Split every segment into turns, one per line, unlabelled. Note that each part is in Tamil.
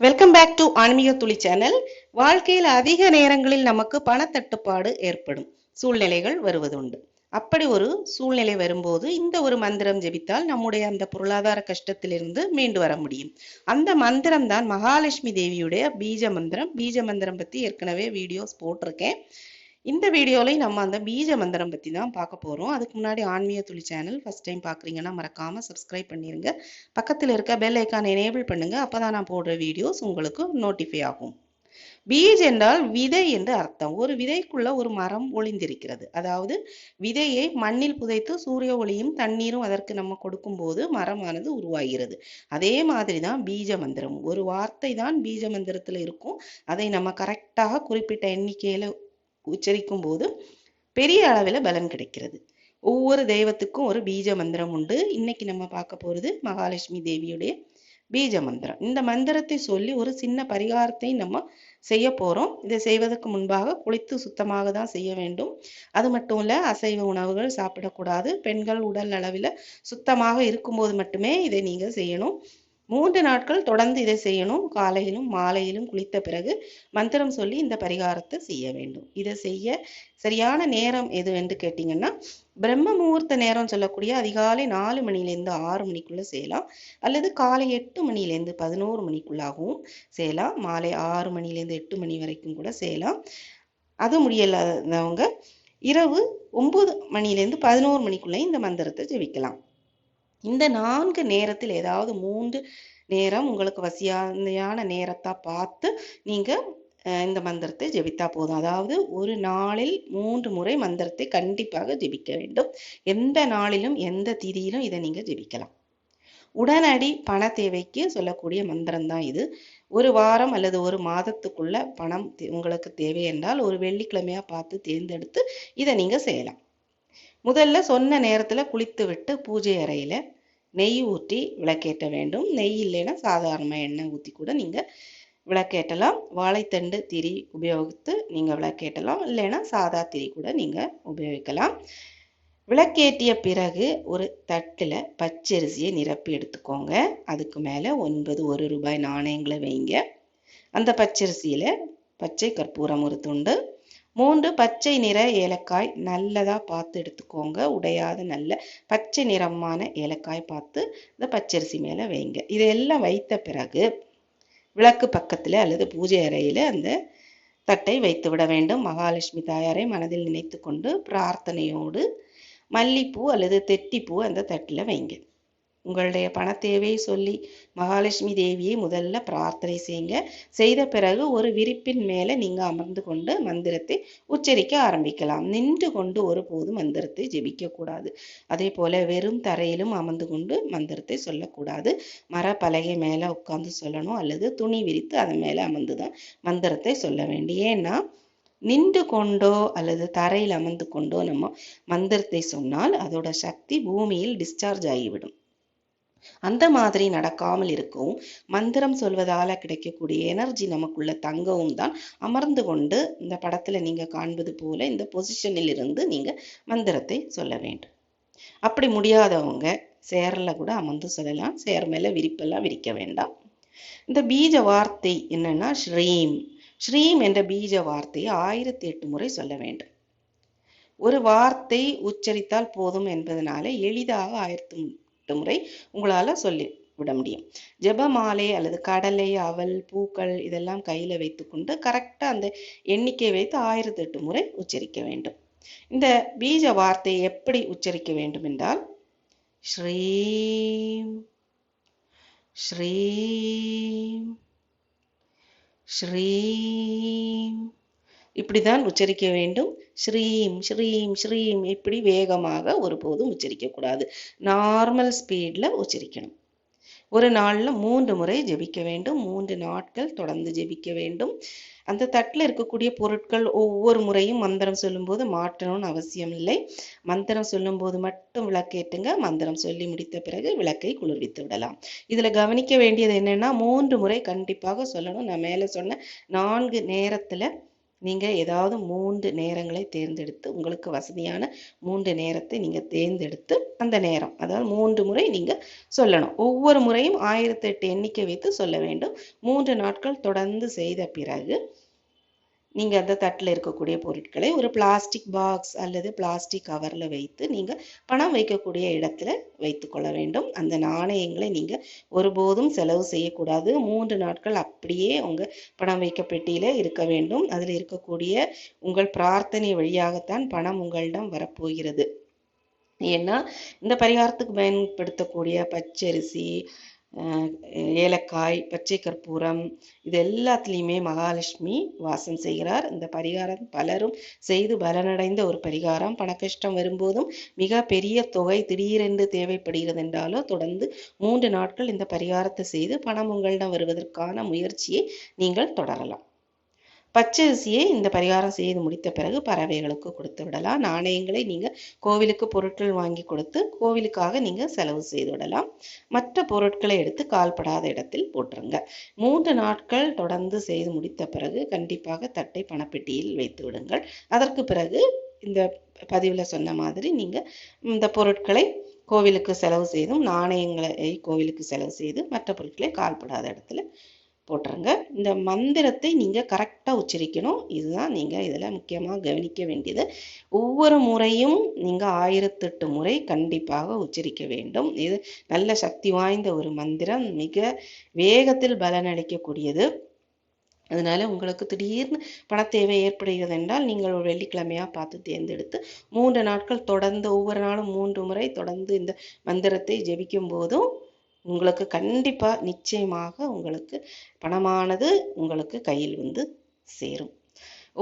வெல்கம் பேக் டு ஆன்மீக துளி சேனல் வாழ்க்கையில் அதிக நேரங்களில் நமக்கு பணத்தட்டுப்பாடு ஏற்படும். சூழ்நிலைகள் வருவதுண்டு. அப்படி ஒரு சூழ்நிலை வரும்போது இந்த ஒரு மந்திரம் ஜெபித்தால் நம்முடைய அந்த பொருளாதார கஷ்டத்திலிருந்து மீண்டு வர முடியும். அந்த மந்திரம் தான் மகாலட்சுமி தேவியுடைய பீஜ மந்திரம். பீஜ மந்திரம் பத்தி ஏற்கனவே வீடியோஸ் போட்டிருக்கேன். இந்த வீடியோலையும் நம்ம அந்த பீஜ மந்திரம் பற்றி தான் பார்க்க போகிறோம் அதுக்கு முன்னாடி ஆன்மீக துளி சேனல் ஃபர்ஸ்ட் டைம் பார்க்குறீங்கன்னா மறக்காமல் சப்ஸ்கிரைப் பண்ணிடுங்க பக்கத்தில் இருக்க பெல் ஐக்கான் எனேபிள் பண்ணுங்கள் அப்போ தான் நான் போடுற வீடியோஸ் உங்களுக்கு நோட்டிஃபை ஆகும். பீஜ் என்றால் விதை என்று அர்த்தம். ஒரு விதைக்குள்ள ஒரு மரம் ஒளிந்திருக்கிறது. அதாவது விதையை மண்ணில் புதைத்து சூரிய ஒளியும் தண்ணீரும் அதற்கு நம்ம கொடுக்கும்போது மரமானது உருவாகிறது. அதே மாதிரி தான் பீஜ மந்திரம் ஒரு வார்த்தை தான் பீஜ மந்திரத்தில் இருக்கும். அதை நம்ம கரெக்டாக குறிப்பிட்ட எண்ணிக்கையில உச்சரிக்கும் போது பெரிய அளவில் பலன் கிடைக்கிறது. ஒவ்வொரு தெய்வத்துக்கும் ஒரு பீஜ மந்திரம் உண்டு. இன்னைக்கு நம்ம பார்க்க போறது மகாலட்சுமி தேவியுடைய பீஜ மந்திரம். இந்த மந்திரத்தை சொல்லி ஒரு சின்ன பரிகாரத்தை நம்ம செய்ய போறோம். இதை செய்வதற்கு முன்பாக குளித்து சுத்தமாக தான் செய்ய வேண்டும். அது மட்டும் இல்ல அசைவ உணவுகள் சாப்பிடக்கூடாது. பெண்கள் உடல் அளவில் சுத்தமாக இருக்கும்போது மட்டுமே இதை நீங்கள் செய்யணும். மூன்று நாட்கள் தொடர்ந்து இதை செய்யணும். காலையிலும் மாலையிலும் குளித்த பிறகு மந்திரம் சொல்லி இந்த பரிகாரத்தை செய்ய வேண்டும். இதை செய்ய சரியான நேரம் எது என்று கேட்டீங்கன்னா பிரம்ம முகூர்த்த நேரம் சொல்லக்கூடிய அதிகாலை நாலு மணிலேருந்து ஆறு மணிக்குள்ள செய்யலாம். அல்லது காலை எட்டு மணிலேருந்து பதினோரு மணிக்குள்ளாகவும் செய்யலாம். மாலை ஆறு மணிலேருந்து எட்டு மணி வரைக்கும் கூட செய்யலாம். அது முடியலாதவங்க இரவு ஒன்பது மணிலேருந்து பதினோரு மணிக்குள்ளே இந்த மந்திரத்தை ஜெபிக்கலாம். இந்த நான்கு நேரத்தில் ஏதாவது மூன்று நேரம் உங்களுக்கு வசியான நேரத்தா பார்த்து நீங்க இந்த மந்திரத்தை ஜெபித்தா போதும். அதாவது ஒரு நாளில் மூன்று முறை மந்திரத்தை கண்டிப்பாக ஜெபிக்க வேண்டும். எந்த நாளிலும் எந்த திதியிலும் இதை நீங்க ஜெபிக்கலாம். உடனடி பண தேவைக்கு சொல்லக்கூடிய மந்திரம் தான் இது. ஒரு வாரம் அல்லது ஒரு மாதத்துக்குள்ள பணம் உங்களுக்கு தேவை என்றால் ஒரு வெள்ளிக்கிழமையா பார்த்து தேர்ந்தெடுத்து இதை நீங்க செய்யலாம். முதல்ல சொன்ன நேரத்துல குளித்து விட்டு பூஜை அறையில நெய் ஊற்றி விளக்கேற்ற வேண்டும். நெய் இல்லைன்னா சாதாரண எண்ணெய் ஊற்றி கூட நீங்கள் விளக்கேற்றலாம். வாழைத்தண்டு திரி உபயோகித்து நீங்கள் விளக்கேற்றலாம். இல்லைன்னா சாதா திரி கூட நீங்கள் உபயோகிக்கலாம். விளக்கேற்றிய பிறகு ஒரு தட்டில் பச்சரிசியை நிரப்பி எடுத்துக்கோங்க. அதுக்கு மேலே ஒன்பது ஒரு ரூபாய் நாணயங்களை வைங்க. அந்த பச்சரிசியில் பச்சை கற்பூரம் ஒரு துண்டு மூன்று பச்சை நிற ஏலக்காய் நல்லதாக பார்த்து எடுத்துக்கோங்க. உடையாத நல்ல பச்சை நிறமான ஏலக்காய் பார்த்து இந்த பச்சரிசி மேலே வைங்க. இதையெல்லாம் வைத்த பிறகு விளக்கு பக்கத்தில் அல்லது பூஜை அறையில் அந்த தட்டை வைத்து விட வேண்டும். மகாலட்சுமி தாயாரை மனதில் நினைத்து கொண்டு பிரார்த்தனையோடு மல்லிப்பூ அல்லது தெட்டிப்பூ அந்த தட்டில் வைங்க. உங்களுடைய பண தேவையை சொல்லி மகாலட்சுமி தேவியை முதல்ல பிரார்த்தனை செய்யுங்க. செய்த பிறகு ஒரு விரிப்பின் மேலே நீங்கள் அமர்ந்து கொண்டு மந்திரத்தை உச்சரிக்க ஆரம்பிக்கலாம். நின்று கொண்டு ஒருபோது மந்திரத்தை ஜெபிக்கக்கூடாது. அதே போல வெறும் தரையிலும் அமர்ந்து கொண்டு மந்திரத்தை சொல்லக்கூடாது. மர பலகை மேலே உட்கார்ந்து சொல்லணும் அல்லது துணி விரித்து அதன் மேலே அமர்ந்து தான் மந்திரத்தை சொல்ல வேண்டும் ஏன்னா நின்று கொண்டோ அல்லது தரையில் அமர்ந்து கொண்டோ நம்ம மந்திரத்தை சொன்னால் அதோட சக்தி பூமியில் டிஸ்சார்ஜ் ஆகிவிடும். அந்த மாதிரி நடக்காமல் இருக்கவும் மந்திரம் சொல்வதால கிடைக்கக்கூடிய எனர்ஜி நமக்குள்ள தங்கவும் தான் அமர்ந்து கொண்டு இந்த படத்துல நீங்க காண்பது போல இந்த பொசிஷனில் இருந்து நீங்க மந்திரத்தை சொல்ல வேண்டும். அப்படி முடியாதவங்க சேர்ல கூட அமர்ந்து சொல்லலாம். சேர் மேல விரிப்பெல்லாம் விரிக்க வேண்டாம். இந்த பீஜ வார்த்தை என்னன்னா ஸ்ரீம். ஸ்ரீம் என்ற பீஜ வார்த்தையை ஆயிரத்தி எட்டு முறை சொல்ல வேண்டும். ஒரு வார்த்தை உச்சரித்தால் போதும் என்பதனால எளிதாக ஆயிரத்தி எட்டு முறை உங்களால சொல்லி விட முடியும். ஜெபமாலை அல்லது கடலை அவல் பூக்கள் இதெல்லாம் கையில வைத்துக்கொண்டு கரெக்டா அந்த எண்ணிக்கை வைத்து ஆயிரத்தி எட்டு முறை உச்சரிக்க வேண்டும். இந்த பீஜ வார்த்தையை எப்படி உச்சரிக்க வேண்டும் என்றால் ஸ்ரீம் ஸ்ரீம் ஸ்ரீம் இப்படிதான் உச்சரிக்க வேண்டும். ஸ்ரீம் ஸ்ரீம் ஸ்ரீம் இப்படி வேகமாக ஒருபோதும் உச்சரிக்கக்கூடாது நார்மல் ஸ்பீடில் உச்சரிக்கணும். ஒரு நாளில் மூன்று முறை ஜெபிக்க வேண்டும். மூன்று நாட்கள் தொடர்ந்து ஜெபிக்க வேண்டும். அந்த தட்டில் இருக்கக்கூடிய பொருட்கள் ஒவ்வொரு முறையும் மந்திரம் சொல்லும்போது மாற்றணும்னு அவசியம் இல்லை. மந்திரம் சொல்லும்போது மட்டும் விளக்கேற்றுங்க. மந்திரம் சொல்லி முடித்த பிறகு விளக்கை குளிர்வித்து விடலாம். இதில் கவனிக்க வேண்டியது என்னென்னா மூன்று முறை கண்டிப்பாக சொல்லணும். நான் மேலே சொன்ன நான்கு நேரத்தில் நீங்கள் ஏதாவது மூன்று நேரங்களை தேர்ந்தெடுத்து உங்களுக்கு வசதியான மூன்று நேரத்தை நீங்கள் தேர்ந்தெடுத்து அந்த நேரம் அதாவது மூன்று முறை நீங்கள் சொல்லணும். ஒவ்வொரு முறையும் ஆயிரத்தி எட்டு எண்ணிக்கை வைத்து சொல்ல வேண்டும். மூன்று நாட்கள் தொடர்ந்து செய்த பிறகு நீங்கள் அந்த தட்டில் இருக்கக்கூடிய பொருட்களை ஒரு பிளாஸ்டிக் பாக்ஸ் அல்லது பிளாஸ்டிக் கவரில் வைத்து நீங்கள் பணம் வைக்கக்கூடிய இடத்துல வைத்துக்கொள்ள வேண்டும். அந்த நாணயங்களை நீங்கள் ஒருபோதும் செலவு செய்யக்கூடாது. மூன்று நாட்கள் அப்படியே உங்கள் பணம் வைக்க பெட்டியில் இருக்க வேண்டும். அதில் இருக்கக்கூடிய உங்கள் பிரார்த்தனை வழியாகத்தான் பணம் உங்களிடம் வரப்போகிறது. ஏன்னா இந்த பரிகாரத்துக்கு பயன்படுத்தக்கூடிய பச்சரிசி ஏலக்காய் பச்சை கற்பூரம் இது எல்லாத்துலேயுமே மகாலட்சுமி வாசம் செய்கிறார். இந்த பரிகாரம் பலரும் செய்து பலனடைந்த ஒரு பரிகாரம். பணக்கஷ்டம் வரும்போதும் மிக பெரிய தொகை திடீரென்று தேவைப்படுகிறது என்றாலோ தொடர்ந்து மூன்று நாட்கள் இந்த பரிகாரத்தை செய்து பணம் உங்களிடம் வருவதற்கான முயற்சியை நீங்கள் தொடரலாம். பச்சரிசியை இந்த பரிகாரம் செய்து முடித்த பிறகு பறவைகளுக்கு கொடுத்து விடலாம். நாணயங்களை நீங்கள் கோவிலுக்கு பொருட்கள் வாங்கி கொடுத்து கோவிலுக்காக நீங்கள் செலவு செய்து விடலாம். மற்ற பொருட்களை எடுத்து கால்படாத இடத்தில் போட்டுருங்க. மூன்று நாட்கள் தொடர்ந்து செய்து முடித்த பிறகு கண்டிப்பாக தட்டை பணப்பெட்டியில் வைத்து விடுங்கள். அதற்கு பிறகு இந்த பதிவில் சொன்ன மாதிரி நீங்கள் இந்த பொருட்களை கோவிலுக்கு செலவு செய்தும் நாணயங்களை கோவிலுக்கு செலவு செய்து மற்ற பொருட்களை கால்படாத இடத்துல போட்டுருங்க. இந்த மந்திரத்தை நீங்கள் கரெக்டாக உச்சரிக்கணும். இதுதான் நீங்கள் இதில் முக்கியமாக கவனிக்க வேண்டியது. ஒவ்வொரு முறையும் நீங்கள் ஆயிரத்தெட்டு முறை கண்டிப்பாக உச்சரிக்க வேண்டும். இது நல்ல சக்தி வாய்ந்த ஒரு மந்திரம். மிக வேகத்தில் பலனளிக்கக்கூடியது அதனால உங்களுக்கு திடீர்னு பணத்தேவை ஏற்படுகிறது என்றால் நீங்கள் ஒரு வெள்ளிக்கிழமையாக பார்த்து தேர்ந்தெடுத்து மூன்று நாட்கள் தொடர்ந்து ஒவ்வொரு நாளும் மூன்று முறை தொடர்ந்து இந்த மந்திரத்தை ஜெபிக்கும் போதும் உங்களுக்கு கண்டிப்பாக நிச்சயமாக உங்களுக்கு பணமானது உங்களுக்கு கையில் வந்து சேரும்.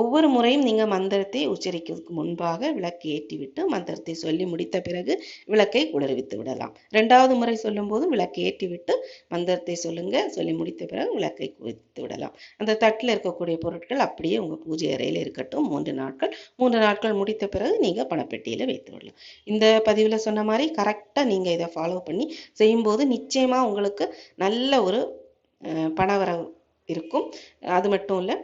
ஒவ்வொரு முறையும் நீங்கள் மந்திரத்தை உச்சரிக்கிறதுக்கு முன்பாக விளக்கு ஏற்றிவிட்டு மந்திரத்தை சொல்லி முடித்த பிறகு விளக்கை குளிர்வித்து விடலாம். ரெண்டாவது முறை சொல்லும்போது விளக்கு ஏற்றிவிட்டு மந்திரத்தை சொல்லுங்க சொல்லி முடித்த பிறகு விளக்கை குவித்து விடலாம். அந்த தட்டில் இருக்கக்கூடிய பொருட்கள் அப்படியே உங்கள் பூஜை அறையில் இருக்கட்டும். மூன்று நாட்கள் மூன்று நாட்கள் முடித்த பிறகு நீங்கள் பணப்பெட்டியில் வைத்து விடலாம். இந்த பதிவில் சொன்ன மாதிரி கரெக்டாக நீங்கள் இதை ஃபாலோ பண்ணி செய்யும்போது நிச்சயமாக உங்களுக்கு நல்ல ஒரு பணவரவு இருக்கும். அது மட்டும் இல்லை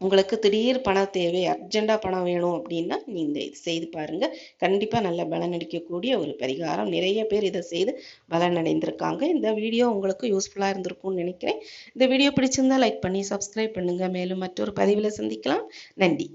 உங்களுக்கு திடீர் பண தேவை அர்ஜென்ட்டாக பணம் வேணும் அப்படின்னா நீங்கள் இது செய்து பாருங்கள் கண்டிப்பாக நல்ல பலனடிக்கக்கூடிய ஒரு பரிகாரம். நிறைய பேர் இதை செய்து பலன் அடைந்திருக்காங்க இந்த வீடியோ உங்களுக்கு யூஸ்ஃபுல்லாக இருந்திருக்கும்னு நினைக்கிறேன். இந்த வீடியோ பிடிச்சிருந்தா லைக் பண்ணி சப்ஸ்கிரைப் பண்ணுங்கள் மேலும் மற்றொரு பதிவில் சந்திக்கலாம். நன்றி.